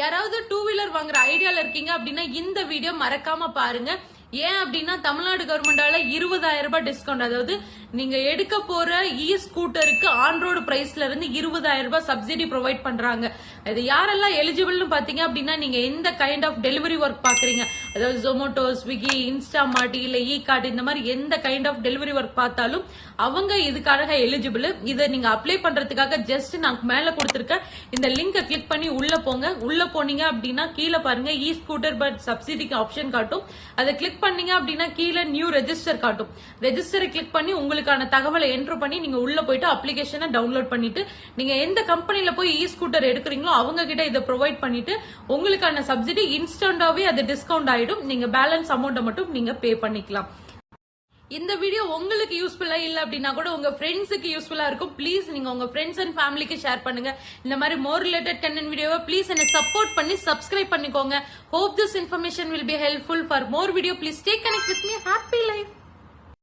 யாராவது two wheeler வாங்குற ஐடியால இருக்கீங்க அப்படின்னா இந்த வீடியோ மறக்காம பாருங்க. ஏன் அப்படின்னா தமிழ்நாடு கவர்மெண்டால இருபதாயிரம் ரூபாய் டிஸ்கவுண்ட் அதாவது நீங்க எடுக்க போற இ ஸ்கூட்டருக்கு ஆன்ரோடு பிரைஸ்ல இருந்து இருபதாயிரம் ரூபாய் சப்சிடி ப்ரொவைட் பண்றாங்க. இது யாரெல்லாம் எலிஜிபிள்னு பாத்தீங்க அப்படின்னா நீங்க எந்த கைண்ட் ஆஃப் டெலிவரி ஒர்க் பாக்குறீங்க? அதாவது ஜொமேட்டோ ஸ்விக்கி இன்ஸ்டா மாட்டி இல்ல இ கார்டு இந்த மாதிரி எந்த கைண்ட் ஆஃப் டெலிவரி ஒர்க் பார்த்தாலும் அவங்க இதுக்காக எலிஜிபிள் இதை நீங்க அப்ளை பண்றதுக்காக ஜஸ்ட் நான் மேல கொடுத்துருக்க இந்த லிங்கை கிளிக் பண்ணி உள்ள போங்க. உள்ள போனீங்க அப்படின்னா கீழே பாருங்க இ ஸ்கூட்டர் பட் சப்சிடிக்கு ஆப்ஷன் காட்டும். அதை கிளிக் பண்ணீங்க அப்படின்னா கீழே நியூ ரெஜிஸ்டர் காட்டும். ரெஜிஸ்டரை கிளிக் பண்ணி உங்களுக்கான தகவலை என்ட்ரு பண்ணி நீங்க உள்ள போயிட்டு அப்ளிகேஷனை டவுன்லோட் பண்ணிட்டு நீங்க எந்த கம்பெனில போய் இ ஸ்கூட்டர் எடுக்கிறீங்களோ அவங்க கிட்ட இதை ப்ரொவைட் பண்ணிட்டு உங்களுக்கான சப்சிடி இன்ஸ்டன்டாவே அது டிஸ்கவுண்ட் ஆயிடும். நீங்க பேலன்ஸ் அமௌண்ட்டை மட்டும் நீங்க பே பண்ணிக்கலாம். இந்த வீடியோ உங்களுக்கு யூஸ்ஃபுல்லா இல்ல அப்படின்னா கூட உங்க ஃப்ரெண்ட்ஸுக்கு யூஸ்ஃபுல்லா இருக்கும். ப்ளீஸ் நீங்க உங்க ஃப்ரெண்ட்ஸ் அண்ட் ஃபேமிலிக்கு ஷேர் பண்ணுங்க. இந்த மாதிரி மோர் ரிலேட்டட் கண்டென்ட் வீடியோவை ப்ளீஸ் என்ன சப்போர்ட் பண்ணி சப்ஸ்கிரைப் பண்ணிக்கோங்க. Hope this information will be helpful for more video please take connect with me happy life